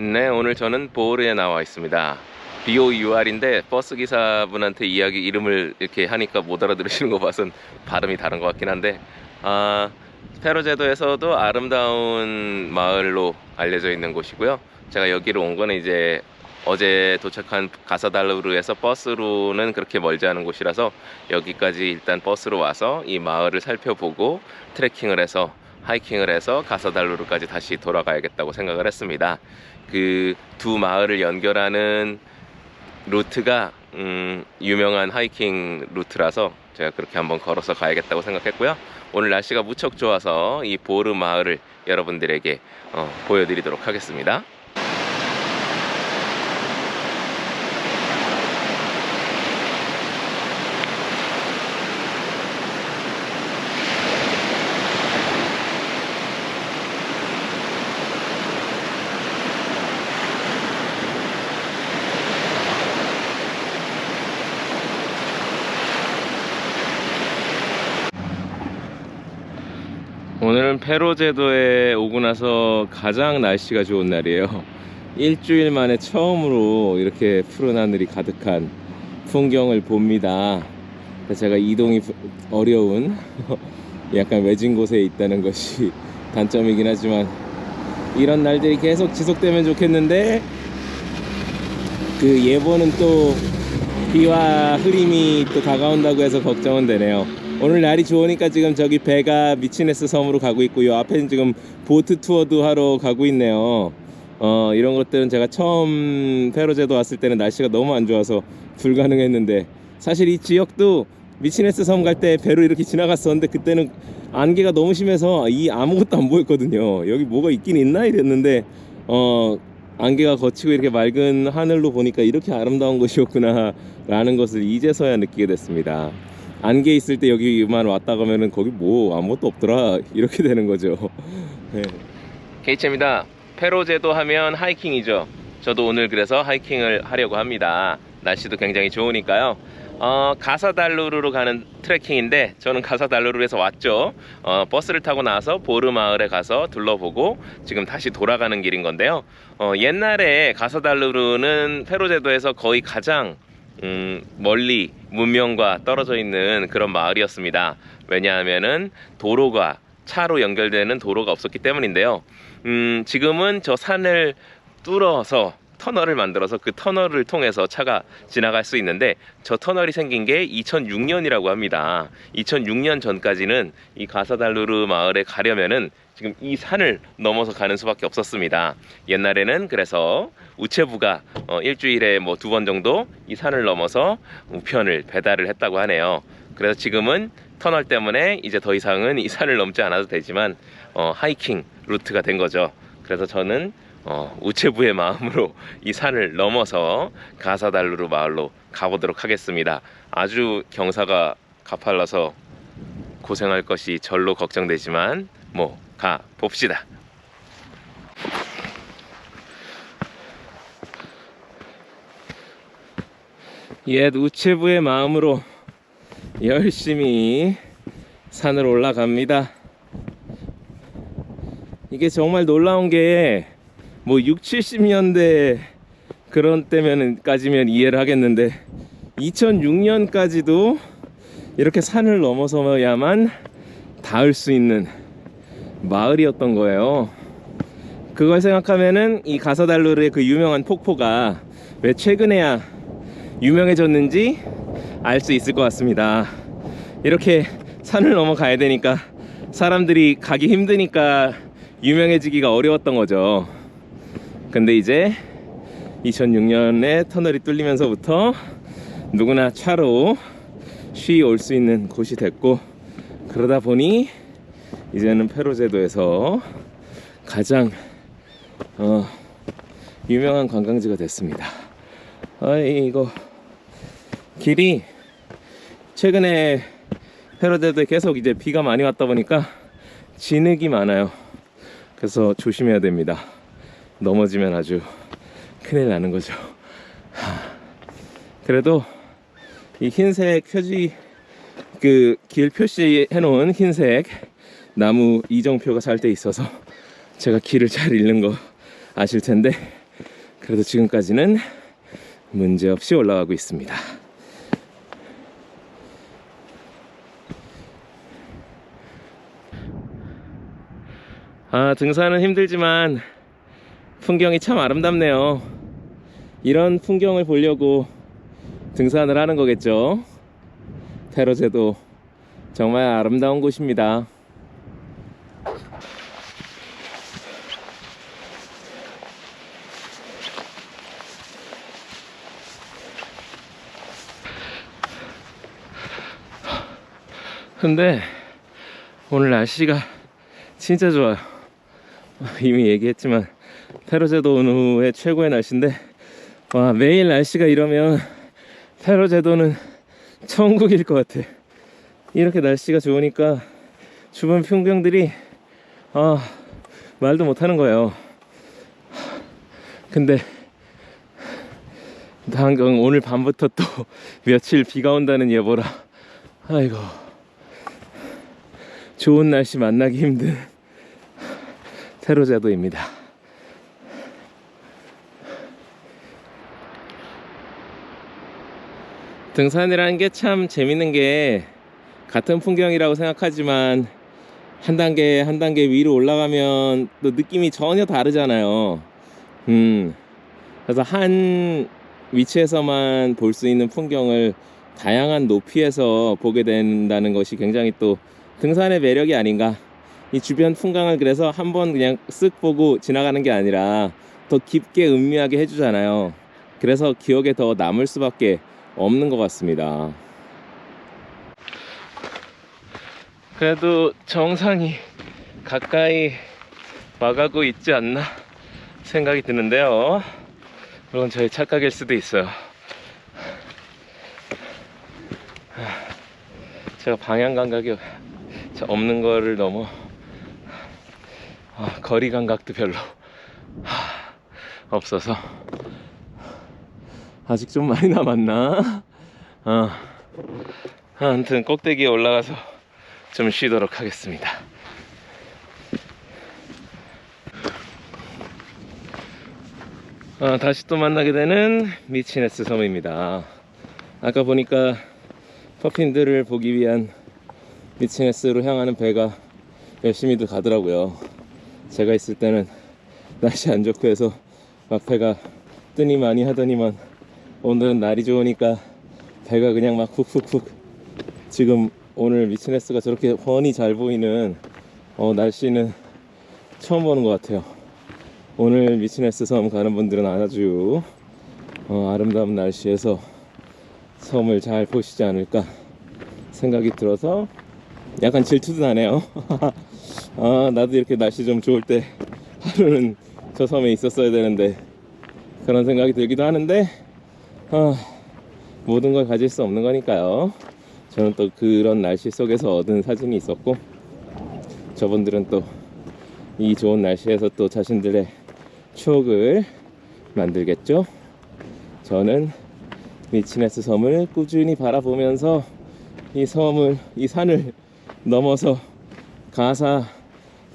네, 오늘 저는 보르에 나와 있습니다. BOUR인데 버스 기사분한테 이야기 이름을 이렇게 하니까 못 알아들으시는 거 봐선 발음이 다른 것 같긴 한데 아, 페로제도에서도 아름다운 마을로 알려져 있는 곳이고요. 제가 여기로 온 거는 이제 어제 도착한 가사달루르에서 버스로는 그렇게 멀지 않은 곳이라서 여기까지 일단 버스로 와서 이 마을을 살펴보고 트레킹을 해서 하이킹을 해서 가사달루르까지 다시 돌아가야겠다고 생각을 했습니다. 그 두 마을을 연결하는 루트가 음, 유명한 하이킹 루트라서 제가 그렇게 한번 걸어서 가야겠다고 생각했고요. 오늘 날씨가 무척 좋아서 이 보르 마을을 여러분들에게 어, 보여드리도록 하겠습니다. 오늘은 페로제도에 오고 나서 가장 날씨가 좋은 날이에요. 일주일 만에 처음으로 이렇게 푸른 하늘이 가득한 풍경을 봅니다. 제가 이동이 부- 어려운 약간 외진 곳에 있다는 것이 단점이긴 하지만 이런 날들이 계속 지속되면 좋겠는데 그 예보는 또 비와 흐림이 또 다가온다고 해서 걱정은 되네요. 오늘 날이 좋으니까 지금 저기 배가 미치네스 섬으로 가고 있고요. 앞에는 지금 보트 투어도 하러 가고 있네요. 어, 이런 것들은 제가 처음 페로제도 왔을 때는 날씨가 너무 안 좋아서 불가능했는데 사실 이 지역도 미치네스 섬 갈 때 배로 이렇게 지나갔었는데 그때는 안개가 너무 심해서 이 아무것도 안 보였거든요. 여기 뭐가 있긴 있나 이랬는데 어 안개가 거치고 이렇게 맑은 하늘로 보니까 이렇게 아름다운 곳이었구나 라는 것을 이제서야 느끼게 됐습니다. 안개 있을 때 여기만 왔다 가면은 거기 뭐 아무것도 없더라 이렇게 되는 거죠. 네. 케이츠입니다. 페로제도 하면 하이킹이죠. 저도 오늘 그래서 하이킹을 하려고 합니다. 날씨도 굉장히 좋으니까요. 어, 가사달루르로 가는 트레킹인데 저는 가사달루르에서 왔죠. 어, 버스를 타고 나서 보르 마을에 가서 둘러보고 지금 다시 돌아가는 길인 건데요. 어, 옛날에 가사달루르는 페로제도에서 거의 가장 음, 멀리 문명과 떨어져 있는 그런 마을이었습니다. 왜냐하면은 도로가 차로 연결되는 도로가 없었기 때문인데요. 음, 지금은 저 산을 뚫어서 터널을 만들어서 그 터널을 통해서 차가 지나갈 수 있는데 저 터널이 생긴 게 2006년이라고 합니다. 2006년 전까지는 이 가사달루르 마을에 가려면은 지금 이 산을 넘어서 가는 수밖에 없었습니다. 옛날에는 그래서 우체부가 어, 일주일에 뭐 두 번 정도 이 산을 넘어서 우편을 배달을 했다고 하네요. 그래서 지금은 터널 때문에 이제 더 이상은 이 산을 넘지 않아도 되지만 어, 하이킹 루트가 된 거죠. 그래서 저는 어, 우체부의 마음으로 이 산을 넘어서 가사달루르 마을로 가보도록 하겠습니다. 아주 경사가 가팔라서 고생할 것이 절로 걱정되지만 뭐 가 봅시다. 옛 우체부의 마음으로 열심히 산을 올라갑니다. 이게 정말 놀라운 게 뭐 6, 70년대 그런 때면까지면 이해를 하겠는데 2006년까지도 이렇게 산을 넘어서야만 닿을 수 있는 마을이었던 거예요. 그걸 생각하면은 이 가사달루르의 그 유명한 폭포가 왜 최근에야 유명해졌는지 알 수 있을 것 같습니다. 이렇게 산을 넘어가야 되니까 사람들이 가기 힘드니까 유명해지기가 어려웠던 거죠. 근데 이제 2006년에 터널이 뚫리면서부터 누구나 차로 쉬 올 수 있는 곳이 됐고 그러다 보니 이제는 페로제도에서 가장 어, 유명한 관광지가 됐습니다. 아이고 길이 최근에 페로제도에 계속 이제 비가 많이 왔다 보니까 진흙이 많아요. 그래서 조심해야 됩니다. 넘어지면 아주 큰일 나는 거죠. 하, 그래도 이 흰색 표지 그 길 표시해 놓은 흰색 나무 이정표가 잘 돼 있어서 제가 길을 잘 잃는 거 아실 텐데 그래도 지금까지는 문제없이 올라가고 있습니다. 아, 등산은 힘들지만 풍경이 참 아름답네요. 이런 풍경을 보려고 등산을 하는 거겠죠. 페로제도 정말 아름다운 곳입니다. 근데 오늘 날씨가 진짜 좋아요. 이미 얘기했지만 페로제도 온 후에 최고의 날씨인데 와 매일 날씨가 이러면 페로제도는 천국일 것 같아. 이렇게 날씨가 좋으니까 주변 풍경들이 아 말도 못하는 거예요. 근데 당장 오늘 밤부터 또 며칠 비가 온다는 예보라. 아이고 좋은 날씨 만나기 힘든 테로자도입니다. 등산이라는 게 참 재밌는 게 같은 풍경이라고 생각하지만 한 단계 한 단계 위로 올라가면 또 느낌이 전혀 다르잖아요. 음. 그래서 한 위치에서만 볼 수 있는 풍경을 다양한 높이에서 보게 된다는 것이 굉장히 또 등산의 매력이 아닌가. 이 주변 풍광을 그래서 한번 그냥 쓱 보고 지나가는 게 아니라 더 깊게 음미하게 해주잖아요. 그래서 기억에 더 남을 수밖에 없는 것 같습니다. 그래도 정상이 가까이 와가고 있지 않나 생각이 드는데요. 물론 저희 착각일 수도 있어요. 제가 방향 감각이 없는 거를 넘어 아, 거리 감각도 별로 하, 없어서 아직 좀 많이 남았나? 어. 아무튼 꼭대기에 올라가서 좀 쉬도록 하겠습니다. 어, 다시 또 만나게 되는 미치네스 섬입니다. 아까 보니까 퍼핀들을 보기 위한 미치네스로 향하는 배가 열심히들 가더라고요. 제가 있을 때는 날씨 안 좋고 해서 막 배가 뜨니 많이 하더니만 오늘은 날이 좋으니까 배가 그냥 막 훅훅훅 지금 오늘 미치네스가 저렇게 훤히 잘 보이는 어, 날씨는 처음 보는 것 같아요. 오늘 미치네스 섬 가는 분들은 아주 어, 아름다운 날씨에서 섬을 잘 보시지 않을까 생각이 들어서 약간 질투도 나네요. 아, 나도 이렇게 날씨 좀 좋을 때 하루는 저 섬에 있었어야 되는데 그런 생각이 들기도 하는데 아, 모든 걸 가질 수 없는 거니까요. 저는 또 그런 날씨 속에서 얻은 사진이 있었고 저분들은 또 이 좋은 날씨에서 또 자신들의 추억을 만들겠죠. 저는 미치네스 섬을 꾸준히 바라보면서 이 섬을 이 산을 넘어서 가사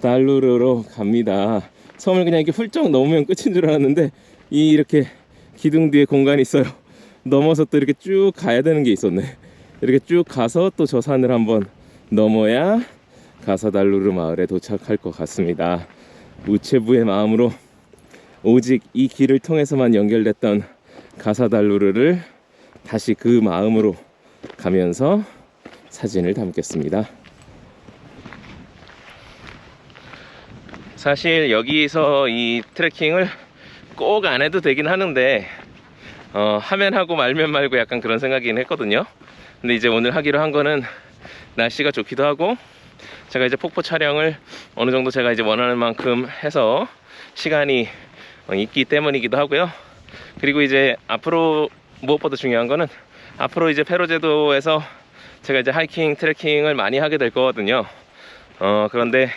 달루르로 갑니다. 섬을 그냥 이렇게 훌쩍 넘으면 끝인 줄 알았는데 이 이렇게 기둥 뒤에 공간이 있어요. 넘어서 또 이렇게 쭉 가야 되는 게 있었네. 이렇게 쭉 가서 또 저 산을 한번 넘어야 가사달루르 마을에 도착할 것 같습니다. 우체부의 마음으로 오직 이 길을 통해서만 연결됐던 가사달루르를 다시 그 마음으로 가면서 사진을 담겠습니다. 사실 여기서 이 트레킹을 꼭 안 해도 되긴 하는데 어, 하면 하고 말면 말고 약간 그런 생각이긴 했거든요. 근데 이제 오늘 하기로 한 거는 날씨가 좋기도 하고 제가 이제 폭포 촬영을 어느 정도 제가 이제 원하는 만큼 해서 시간이 어, 있기 때문이기도 하고요. 그리고 이제 앞으로 무엇보다 중요한 거는 앞으로 이제 페로제도에서 제가 이제 하이킹 트레킹을 많이 하게 될 거거든요. 어, 그런데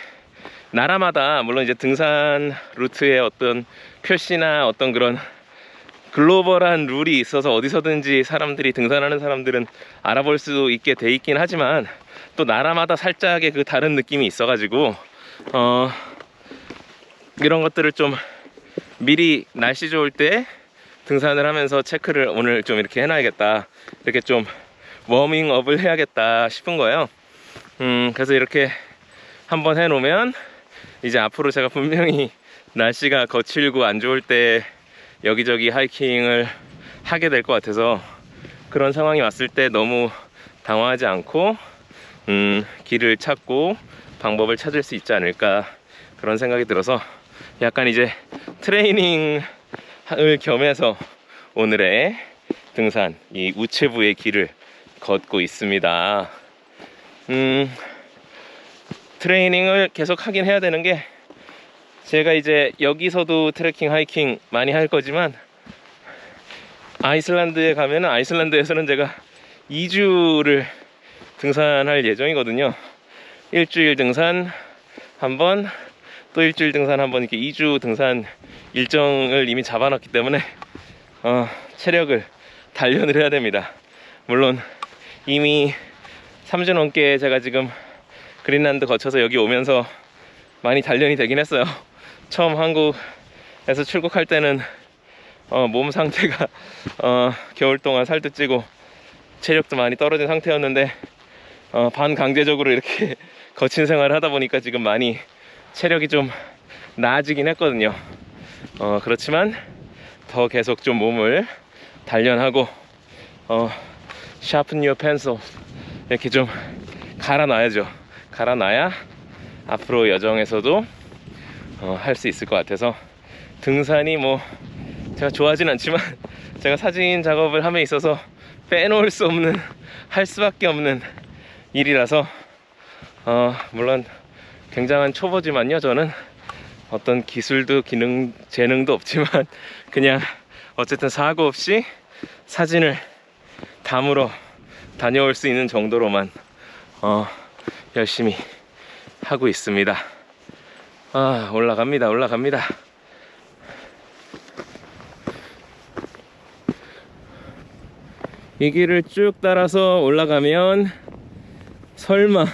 나라마다 물론 이제 등산 루트의 어떤 표시나 어떤 그런 글로벌한 룰이 있어서 어디서든지 사람들이 등산하는 사람들은 알아볼 수 있게 돼 있긴 하지만 또 나라마다 살짝의 그 다른 느낌이 있어가지고 어 이런 것들을 좀 미리 날씨 좋을 때 등산을 하면서 체크를 오늘 좀 이렇게 해놔야겠다. 이렇게 좀 워밍업을 해야겠다 싶은 거예요. 음, 그래서 이렇게 한번 해놓으면 이제 앞으로 제가 분명히 날씨가 거칠고 안 좋을 때 여기저기 하이킹을 하게 될 것 같아서 그런 상황이 왔을 때 너무 당황하지 않고 음, 길을 찾고 방법을 찾을 수 있지 않을까 그런 생각이 들어서 약간 이제 트레이닝을 겸해서 오늘의 등산 이 우체부의 길을 걷고 있습니다. 음, 트레이닝을 계속 하긴 해야 되는 게 제가 이제 여기서도 트레킹 하이킹 많이 할 거지만 아이슬란드에 가면은 아이슬란드에서는 제가 2주를 등산할 예정이거든요. 일주일 등산 한 번, 또 일주일 등산 한번 이렇게 2주 등산 일정을 이미 잡아놨기 때문에 어, 체력을 단련을 해야 됩니다. 물론 이미 3주 넘게 제가 지금 그린란드 거쳐서 여기 오면서 많이 단련이 되긴 했어요. 처음 한국에서 출국할 때는 어, 몸 상태가 어, 겨울 동안 살도 찌고 체력도 많이 떨어진 상태였는데 어, 반강제적으로 이렇게 거친 생활을 하다 보니까 지금 많이 체력이 좀 나아지긴 했거든요. 어, 그렇지만 더 계속 좀 몸을 단련하고 어, sharpen 이렇게 좀 갈아놔야죠. 갈아놔야 앞으로 여정에서도 어, 할 수 있을 것 같아서 등산이 뭐 제가 좋아하진 않지만 제가 사진 작업을 함에 있어서 빼놓을 수 없는 할 수밖에 없는 일이라서 어, 물론 굉장한 초보지만요 저는. 어떤 기술도 기능 재능도 없지만 그냥 어쨌든 사고 없이 사진을 담으러 다녀올 수 있는 정도로만 어, 열심히 하고 있습니다. 아 올라갑니다 올라갑니다. 이 길을 쭉 따라서 올라가면 설마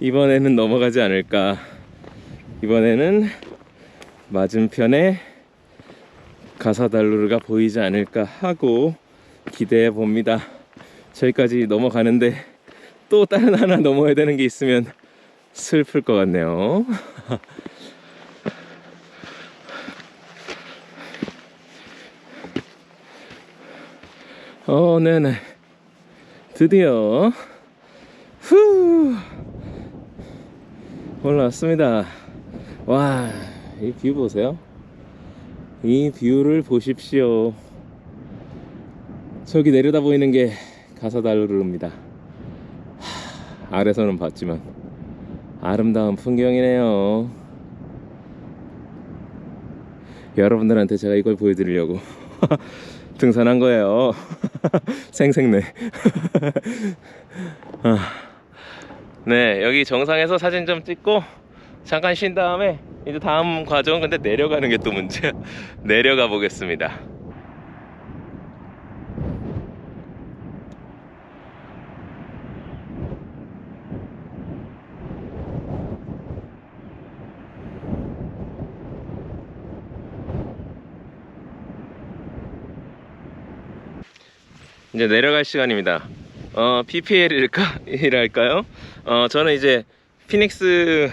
이번에는 넘어가지 않을까 이번에는 맞은편에 가사달루르가 보이지 않을까 하고 기대해 봅니다 저기까지 넘어가는데 또 다른 하나 넘어야 되는 게 있으면 슬플 것 같네요. 어 네네. 드디어. 후! 올라왔습니다. 와 이 뷰 보세요. 이 뷰를 보십시오. 저기 내려다 보이는 게 가사달루르입니다. 하, 아래서는 봤지만 아름다운 풍경이네요 여러분들한테 제가 이걸 보여드리려고 등산한 거예요 생생내 아. 네, 여기 정상에서 사진 좀 찍고 잠깐 쉰 다음에 이제 다음 과정은 근데 내려가는 게 또 문제야. 내려가 보겠습니다. 이제 내려갈 시간입니다. 어, PPL일까? 이랄까요? 어, 저는 이제 피닉스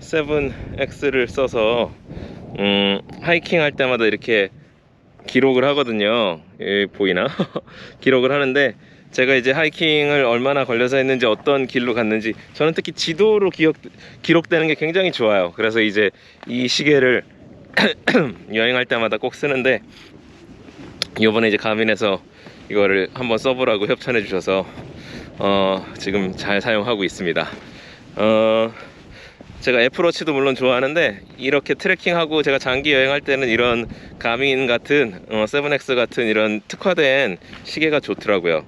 7X를 써서 음, 하이킹 할 때마다 이렇게 기록을 하거든요. 예, 보이나? 기록을 하는데 제가 이제 하이킹을 얼마나 걸려서 했는지 어떤 길로 갔는지 저는 특히 지도로 기억, 기록되는 게 굉장히 좋아요. 그래서 이제 이 시계를 여행할 때마다 꼭 쓰는데 이번에 이제 가민에서 이거를 한번 써보라고 협찬해 주셔서 어, 지금 잘 사용하고 있습니다. 어, 제가 애플워치도 물론 좋아하는데 이렇게 트래킹하고 제가 장기 여행할 때는 이런 가민 같은 어, 7X 같은 이런 특화된 시계가 좋더라고요.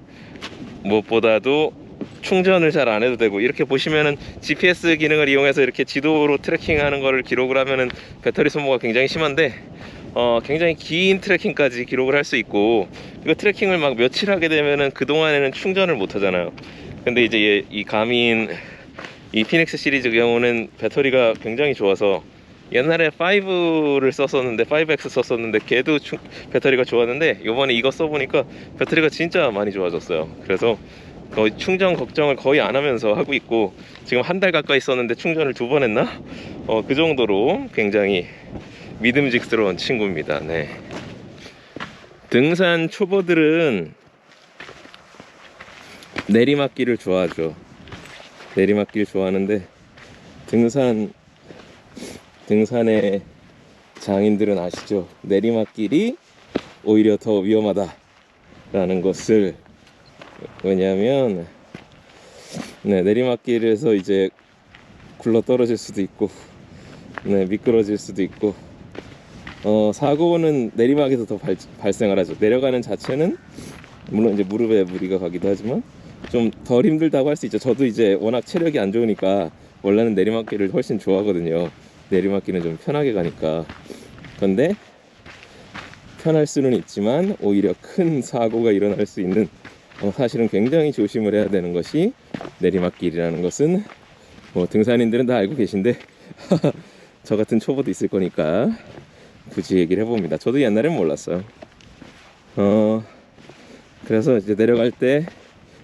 무엇보다도 충전을 잘 안 해도 되고 이렇게 보시면은 GPS 기능을 이용해서 이렇게 지도로 트래킹하는 거를 기록을 하면은 배터리 소모가 굉장히 심한데 어, 굉장히 긴 트래킹까지 기록을 할 수 있고 이거 트래킹을 막 며칠 하게 되면은 그 동안에는 충전을 못 하잖아요. 근데 이제 이, 이 가민 이 피닉스 시리즈 경우는 배터리가 굉장히 좋아서 옛날에 5를 썼었는데 5X 썼었는데 걔도 충- 배터리가 좋았는데 요번에 이거 써보니까 배터리가 진짜 많이 좋아졌어요 그래서 거의 충전 걱정을 거의 안 하면서 하고 있고 지금 한 달 가까이 썼는데 충전을 두 번 했나? 어, 그 정도로 굉장히 믿음직스러운 친구입니다 네. 등산 초보들은 내리막길을 좋아하죠 내리막길 좋아하는데 등산 등산의 장인들은 아시죠? 내리막길이 오히려 더 위험하다라는 것을 왜냐하면 네, 내리막길에서 이제 굴러 떨어질 수도 있고 네, 미끄러질 수도 있고 어, 사고는 내리막에서 더 발, 발생을 하죠. 내려가는 자체는 물론 이제 무릎에 무리가 가기도 하지만 좀 덜 힘들다고 할 수 있죠. 저도 이제 워낙 체력이 안 좋으니까 원래는 내리막길을 훨씬 좋아하거든요. 내리막길은 좀 편하게 가니까. 근데 편할 수는 있지만 오히려 큰 사고가 일어날 수 있는 어, 사실은 굉장히 조심을 해야 되는 것이 내리막길이라는 것은 뭐 등산인들은 다 알고 계신데 저 같은 초보도 있을 거니까 굳이 얘기를 해봅니다. 저도 옛날엔 몰랐어요. 어 그래서 이제 내려갈 때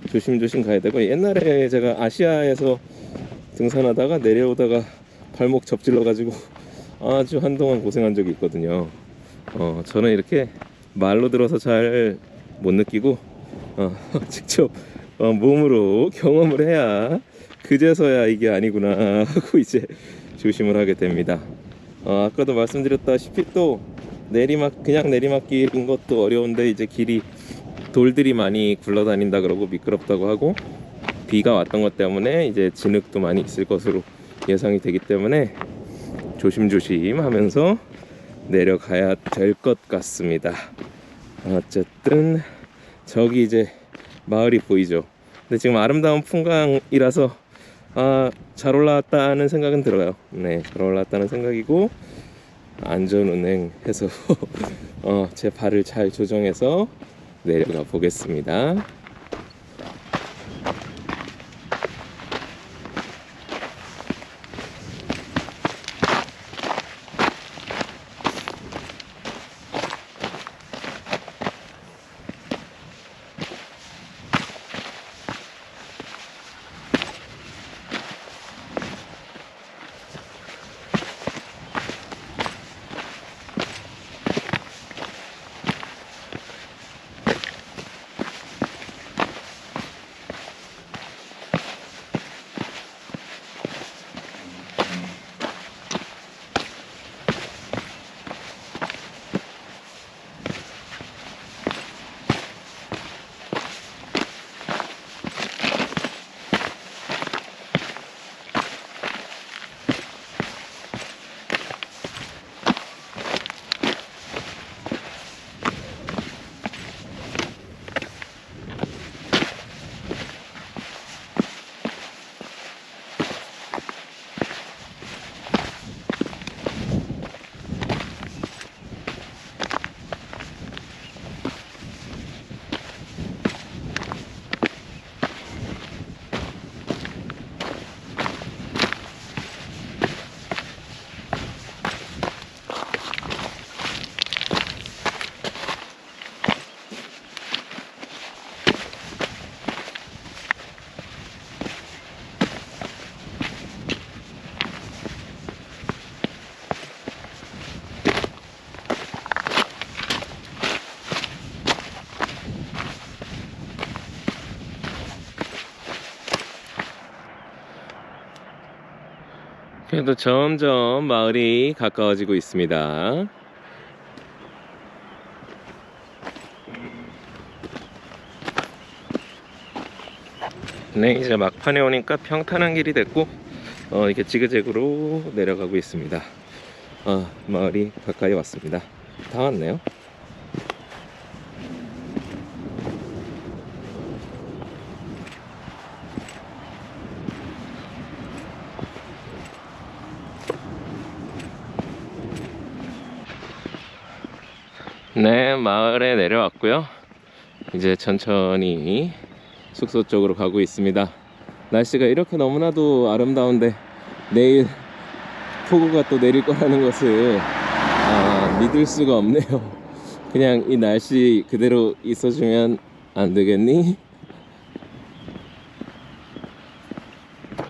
조심조심 가야 되고 옛날에 제가 아시아에서 등산하다가 내려오다가 발목 접질러 가지고 아주 한동안 고생한 적이 있거든요. 어 저는 이렇게 말로 들어서 잘 못 느끼고 어, 직접 어, 몸으로 경험을 해야 그제서야 이게 아니구나 하고 이제 조심을 하게 됩니다. 어, 아까도 말씀드렸다시피 또 내리막 그냥 내리막길인 것도 어려운데 이제 길이 돌들이 많이 굴러다닌다 그러고 미끄럽다고 하고 비가 왔던 것 때문에 이제 진흙도 많이 있을 것으로 예상이 되기 때문에 조심조심 하면서 내려가야 될 것 같습니다. 어쨌든 저기 이제 마을이 보이죠. 근데 지금 아름다운 풍광이라서 아, 잘 올라왔다는 생각은 들어요. 네, 잘 올라왔다는 생각이고 안전 운행해서 어, 제 발을 잘 조정해서 내려가 보겠습니다. 그래도 점점 마을이 가까워지고 있습니다. 네, 이제 막판에 오니까 평탄한 길이 됐고, 어, 이렇게 지그재그로 내려가고 있습니다. 아, 마을이 가까이 왔습니다. 다 왔네요. 네, 마을에 내려왔고요. 이제 천천히 숙소 쪽으로 가고 있습니다. 날씨가 이렇게 너무나도 아름다운데 내일 폭우가 또 내릴 거라는 것을 아, 믿을 수가 없네요. 그냥 이 날씨 그대로 있어주면 안 되겠니?